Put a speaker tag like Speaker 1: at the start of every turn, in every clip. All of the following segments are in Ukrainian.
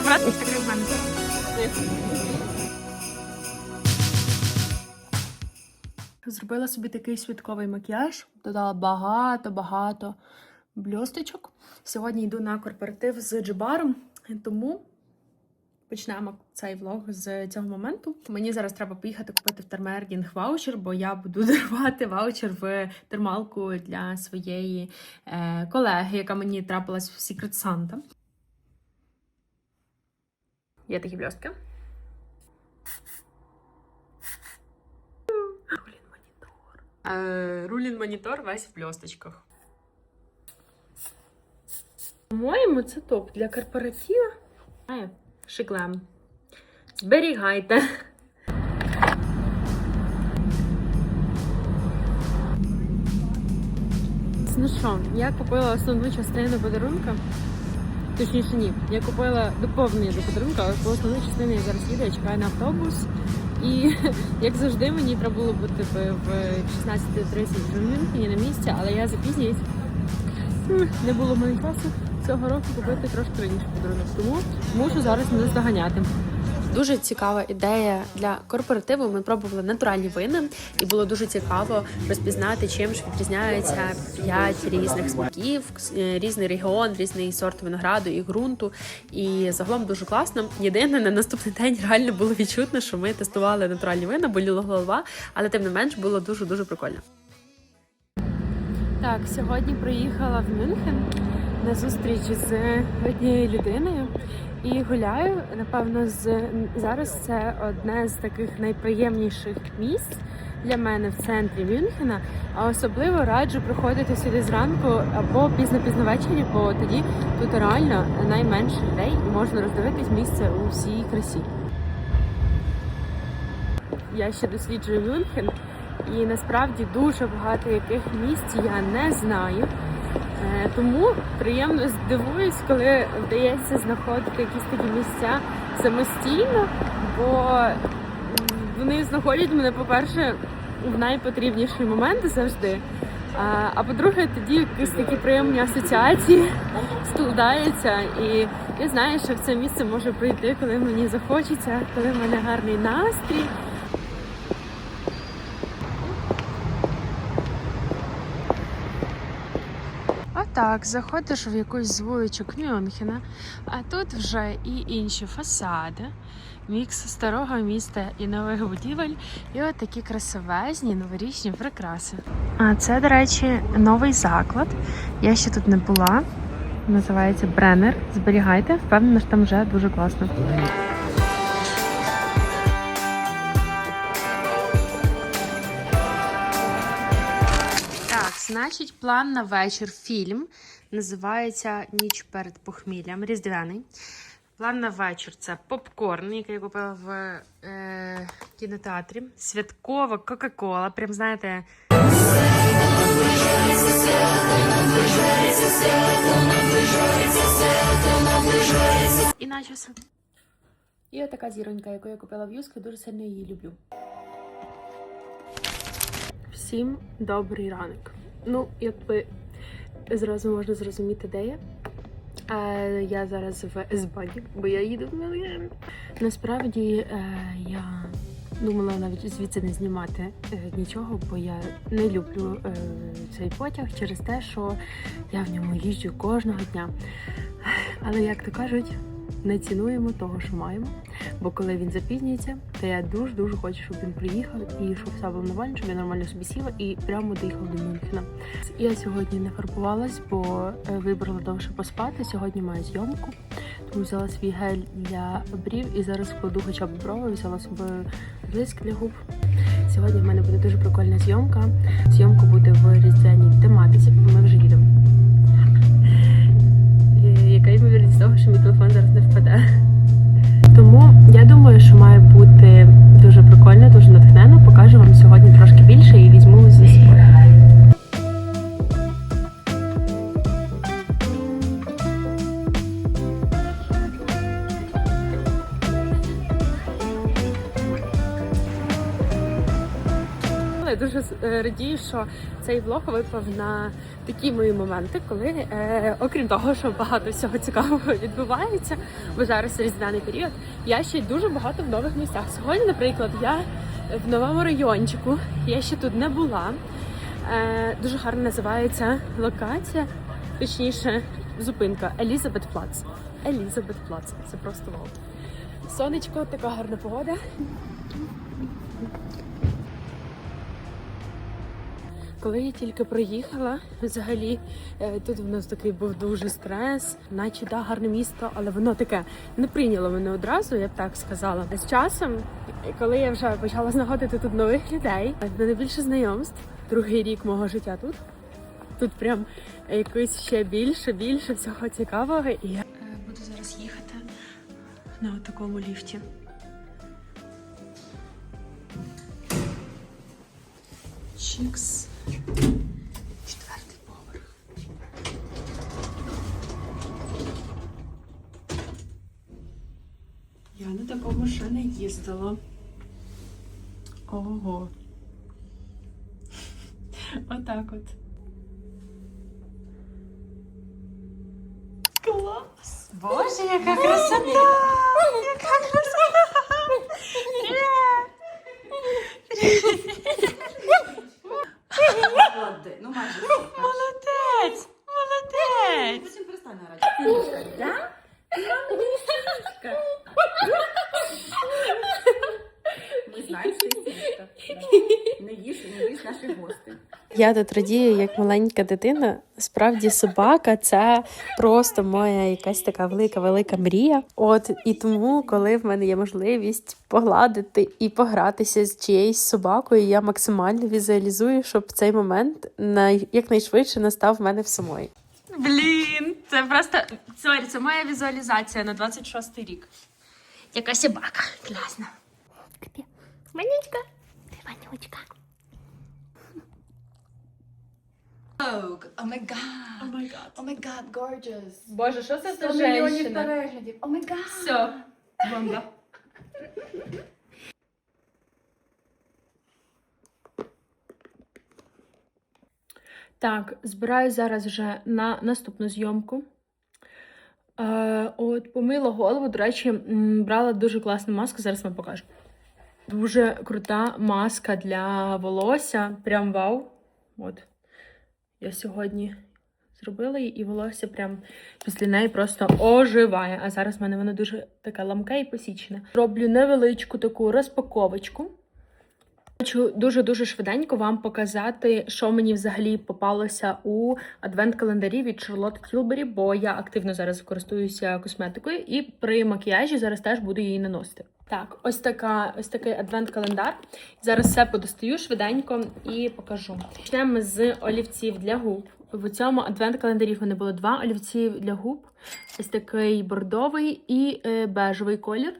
Speaker 1: наоборот, ось такий в. Зробила собі такий святковий макіяж, додала багато-багато бльосточок. Сьогодні йду на корпоратив з Джибаром, тому почнемо цей влог з цього моменту. Мені зараз треба поїхати купити в термердінг ваучер, бо я буду дарувати ваучер в термалку для своєї е, колеги, яка мені трапилась в Secret Santa. Є такі блістки. Рулін монітор. Е, Рулін монітор весь в блісточках. По-моєму, це топ для корпоратива. Шиклем. Зберігайте. Ну що, я купила основну частину подарунка. Точніше, ні. Я купила доповнення до подарунка, але по основній частині я зараз їду, я чекаю на автобус. І як завжди, мені треба було бути в в 16.30 в Мюнхені на місці, але я запізнююсь. Не було моїм часу цього року купити трошки раніше подарунок. Тому мушу зараз не здоганяти. Дуже цікава ідея для корпоративу. Ми пробували натуральні вини, і було дуже цікаво розпізнати, чим ж відрізняються п'ять різних смаків, е, різний регіон, різний сорт винограду і ґрунту. І загалом дуже класно. Єдине, на наступний день реально було відчутно, що ми тестували натуральні вина, боліла голова, але тим не менш було дуже дуже прикольно. Так, сьогодні приїхала в Мюнхен на зустріч з однією людиною і гуляю. Напевно, з зараз це одне з таких найприємніших місць для мене в центрі Мюнхена. А особливо раджу приходити сюди зранку або пізно-пізно ввечері, бо тоді тут реально найменше людей і можна роздивитись місце у всій красі. Я ще досліджую Мюнхен, і насправді дуже багато яких місць я не знаю. Е, Тому приємно здивуюсь, коли вдається знаходити якісь такі місця самостійно, бо вони знаходять мене, по-перше, в найпотрібніші моменти завжди. А, по-друге, тоді якісь такі приємні асоціації складаються. І я знаю, що в це місце може прийти, коли мені захочеться, коли в мене гарний настрій. Отак, заходиш в якусь з вуличок Мюнхена, а тут вже і інші фасади, мікс старого міста і нових будівель, і от такі красивезні новорічні прикраси. А це, до речі, новий заклад. Я ще тут не була. Називається Бреннер. Зберігайте, впевнена, що там вже дуже класно. Значить, план на вечір фільм називається Ніч перед похміллям. Різдвяний. План на вечір це попкорн, який я купила в е, кінотеатрі. Святкова Кока-Кола. Прям знаєте. І начоси. І отака зіронька, яку я купила в Юску, дуже сильно її люблю. Всім добрий ранок. Ну, якби зразу можна зрозуміти, де я. Я зараз в Есбаді, бо я їду в Мілен. Насправді е, я думала навіть звідси не знімати е, нічого, бо я не люблю е, цей потяг через те, що я в ньому їжджу кожного дня. Але як то кажуть, не цінуємо того, що маємо. Бо коли він запізнюється, то я дуже дуже хочу, щоб він приїхав і щоб все було нормально, щоб я нормально собі сіла і прямо доїхав до Мюнхена. Я сьогодні не фарбувалась, бо е, вибрала довше поспати. Сьогодні маю зйомку, тому взяла свій гель для брів і зараз вкладу хоча б брови, взяла собою блиск для губ. Сьогодні в мене буде дуже прикольна зйомка. Зйомка буде в різдвяній тематиці, бо ми вже їдемо. Яка ймовірність того, що мій зараз не впаде. Тому я думаю, що має бути дуже прикольно, дуже натхненно. Покажу вам сьогодні трошки більше і візьму зі дуже е, радію, що цей влог випав на такі мої моменти, коли, е, окрім того, що багато всього цікавого відбувається, бо зараз різдвяний період, я ще й дуже багато в нових місцях. Сьогодні, наприклад, я в новому райончику, я ще тут не була. Е, дуже гарно називається локація, точніше, зупинка Елізабет Плац. Елізабет Плац. Це просто вау. Сонечко, така гарна погода. Коли я тільки приїхала, взагалі е, тут в нас такий був дуже стрес, наче да, гарне місто, але воно таке не прийняло мене одразу, я б так сказала. З часом, коли я вже почала знаходити тут нових людей, мене більше знайомств, другий рік мого життя тут. Тут прям якось ще більше, більше всього цікавого. І я буду зараз їхати на такому ліфті. Чікс. Четвертий поверх. Я на такому ще не їздила. Ого. Отак от. Клас!
Speaker 2: Боже, яка красота! Яка красота! Ну, майже.
Speaker 1: Молодець! Молодець!
Speaker 2: Потім перестань наразі. Да? Ми знаємо, що ти сім'я. Не їж, не їж наших гостей.
Speaker 1: Я тут радію як маленька дитина. Справді собака це просто моя якась така велика велика мрія. От і тому, коли в мене є можливість погладити і погратися з чиєюсь собакою, я максимально візуалізую, щоб цей момент най... якнайшвидше настав в мене в самої. Блін, це просто сорі, це моя візуалізація на 26-й рік. Яка собака, класна. Манючка, ти манючка.
Speaker 2: Oh, oh my god.
Speaker 1: О май гад.
Speaker 2: Oh my god, gorgeous.
Speaker 1: Боже, що це
Speaker 2: 100
Speaker 1: за
Speaker 2: мільйонів
Speaker 1: женщина?
Speaker 2: переглядів. Oh my god.
Speaker 1: Все, бомба. Так, збираю зараз вже на наступну зйомку. Е, от, помила голову. До речі, м, брала дуже класну маску, зараз вам покажу. Дуже крута маска для волосся. Прям вау. От. Я сьогодні зробила її, і волосся прям після неї просто оживає. А зараз в мене воно дуже таке ламке і посічне. Роблю невеличку таку розпаковочку. Хочу дуже-дуже швиденько вам показати, що мені взагалі попалося у адвент-календарі від Charlotte Tilbury, бо я активно зараз користуюся косметикою, і при макіяжі зараз теж буду її наносити. Так, ось така, ось такий адвент-календар. Зараз все подостаю швиденько і покажу. Почнемо з олівців для губ. В цьому адвент-календарі в мене було два олівці для губ. Ось такий бордовий і е, бежевий колір.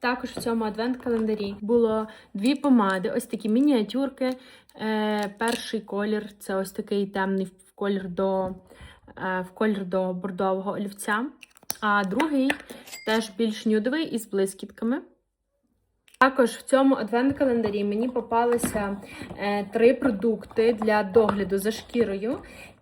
Speaker 1: Також в цьому адвент-календарі було дві помади, ось такі мініатюрки. Е, перший колір це ось такий темний в колір до, е, в колір до бордового олівця. А другий теж більш нюдовий із блискітками. Також в цьому адвент-календарі мені попалися е, три продукти для догляду за шкірою.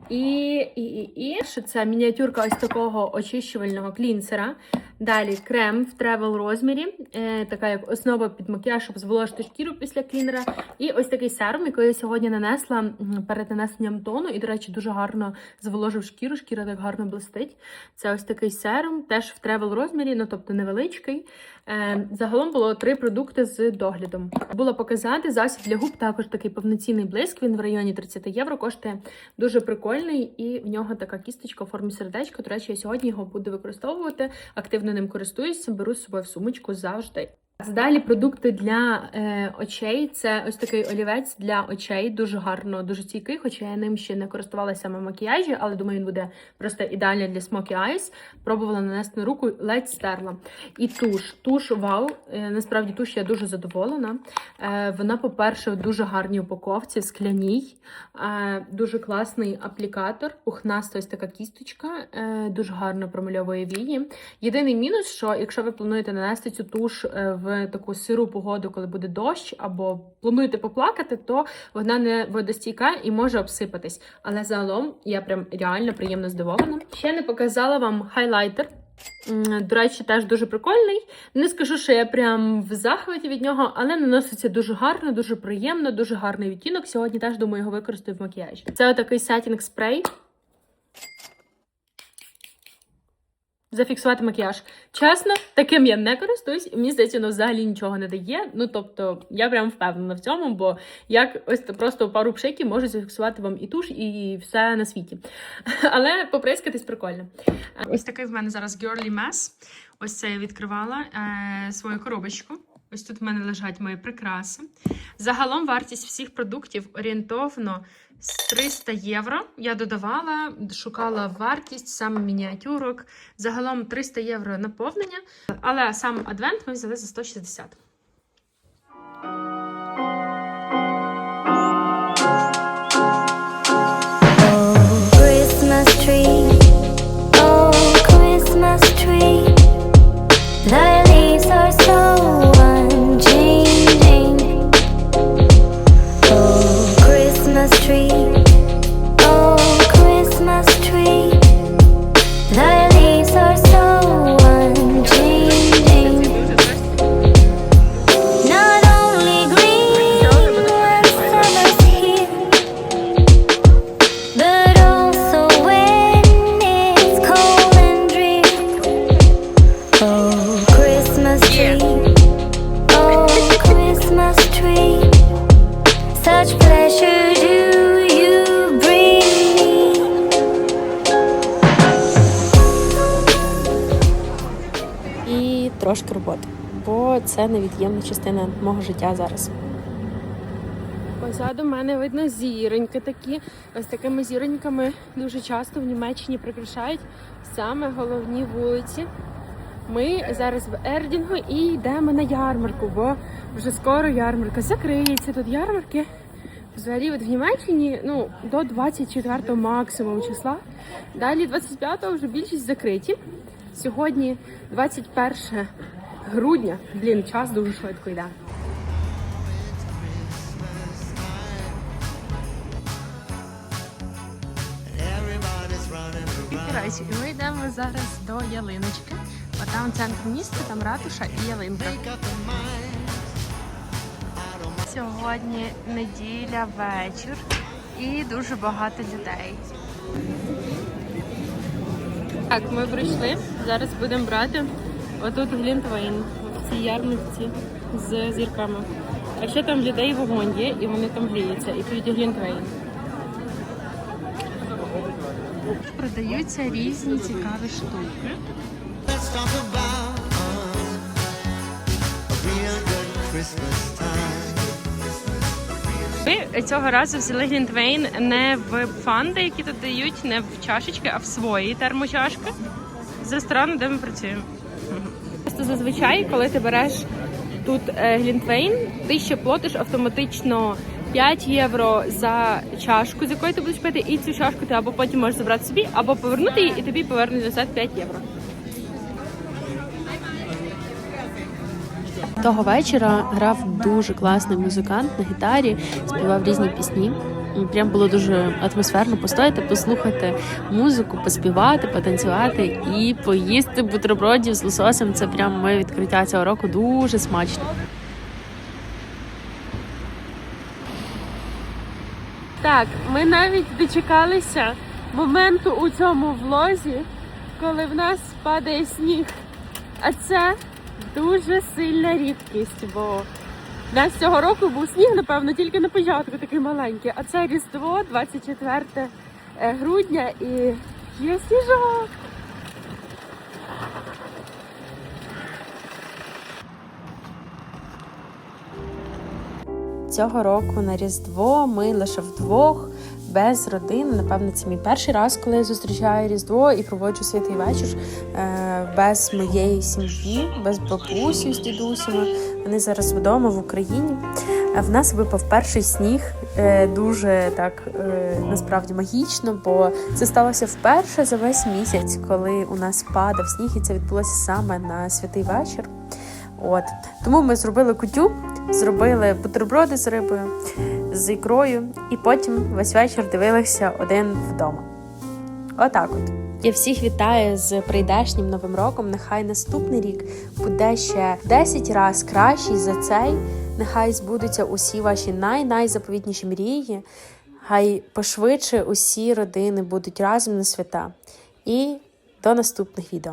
Speaker 1: І, і, і, що це мініатюрка ось такого очищувального клінсера. Далі крем в тревел розмірі, е, така як основа під макіяж, щоб зволожити шкіру після клінера. І ось такий серум, який я сьогодні нанесла перед нанесенням тону. І, до речі, дуже гарно зволожив шкіру. Шкіра так гарно блистить. Це ось такий серум, теж в тревел розмірі, ну тобто невеличкий. Е, загалом було три продукти з доглядом. Було показати засіб для губ, також такий повноцінний блиск. Він в районі 30 євро коштує дуже прикольний, і в нього така кісточка в формі сердечка. До речі, я сьогодні його буду використовувати. Активно ним користуюся, беру з собою в сумочку завжди. Далі продукти для е, очей. Це ось такий олівець для очей, дуже гарно, дуже стійкий, хоча я ним ще не користувалася саме макіяжі, але думаю, він буде просто ідеальний для Smoky Eyes. Пробувала нанести на руку, ледь стерла. І туш. Туш, вау. Е, насправді туш я дуже задоволена. Е, вона, по-перше, в дуже гарній упаковці, скляній, е, дуже класний аплікатор, пухнаста ось така кісточка, е, дуже гарно промальовує вії. Єдиний мінус, що якщо ви плануєте нанести цю туш е, в в таку сиру погоду, коли буде дощ, або плануєте поплакати, то вона не водостійка і може обсипатись. Але загалом я прям реально приємно здивована. Ще не показала вам хайлайтер. До речі, теж дуже прикольний. Не скажу, що я прям в захваті від нього, але наноситься дуже гарно, дуже приємно, дуже гарний відтінок. Сьогодні теж думаю його використаю в макіяжі. Це отакий сетінг спрей. Зафіксувати макіяж. Чесно, таким я не користуюсь, і мені здається, воно взагалі нічого не дає. Ну тобто, я прям впевнена в цьому, бо як ось просто пару пшиків можуть зафіксувати вам і туш, і все на світі. Але поприскатись прикольно. Ось такий в мене зараз girly mess. Ось це я відкривала е, свою коробочку. Ось тут в мене лежать мої прикраси. Загалом вартість всіх продуктів орієнтовно з 300 євро. Я додавала, шукала вартість саме мініатюрок. Загалом 300 євро наповнення, але сам адвент ми взяли за 160. Це невід'ємна частина мого життя зараз. Позаду мене видно зіроньки такі. Ось такими зіроньками дуже часто в Німеччині прикрашають саме головні вулиці. Ми зараз в Ердінгу і йдемо на ярмарку, бо вже скоро ярмарка закриється. Тут ярмарки взагалі от в Німеччині ну, до 24 максимум числа. Далі 25-го вже більшість закриті. Сьогодні 21 грудня. Блін, час дуже швидко йде. Коротше, і ми йдемо зараз до ялиночки. А там центр міста, там ратуша і ялинка. Сьогодні неділя, вечір і дуже багато людей. Так, ми прийшли. Зараз будемо брати отут глінтвейн в цій ярмарці з зірками. А ще там людей вогонь є, і вони там гріються, і п'ють глінтвейн. Продаються різні цікаві штуки. Ми цього разу взяли глінтвейн не в фанди, які тут дають, не в чашечки, а в свої термочашки з ресторану, де ми працюємо. Просто зазвичай, коли ти береш тут е, глінтвейн, ти ще платиш автоматично 5 євро за чашку, з якої ти будеш пити, і цю чашку ти або потім можеш забрати собі, або повернути її, і тобі повернуть назад 5 євро. Того вечора грав дуже класний музикант на гітарі, співав різні пісні. Прям було дуже атмосферно постояти, послухати музику, поспівати, потанцювати і поїсти бутербродів з лососем. Це прям моє відкриття цього року. Дуже смачно. Так, ми навіть дочекалися моменту у цьому влозі, коли в нас падає сніг. А це дуже сильна рідкість, бо в нас цього року був сніг, напевно, тільки на початку такий маленький. А це Різдво, 24 грудня і є сніжок. Цього року на Різдво ми лише вдвох, без родини. Напевно, це мій перший раз, коли я зустрічаю Різдво і проводжу святий вечір е, без моєї сім'ї, без бабусі з дідусями. Вони зараз вдома в Україні. Е, В нас випав перший сніг, е, дуже так е, насправді магічно, бо це сталося вперше за весь місяць, коли у нас падав сніг, і це відбулося саме на святий вечір. От тому ми зробили кутю, зробили бутерброди з рибою, з ікрою, і потім весь вечір дивилися один вдома. Отак от. Я всіх вітаю з прийдешнім новим роком. Нехай наступний рік буде ще 10 разів кращий за цей. Нехай збудуться усі ваші най-найзаповітніші мрії. Хай пошвидше усі родини будуть разом на свята. І до наступних відео.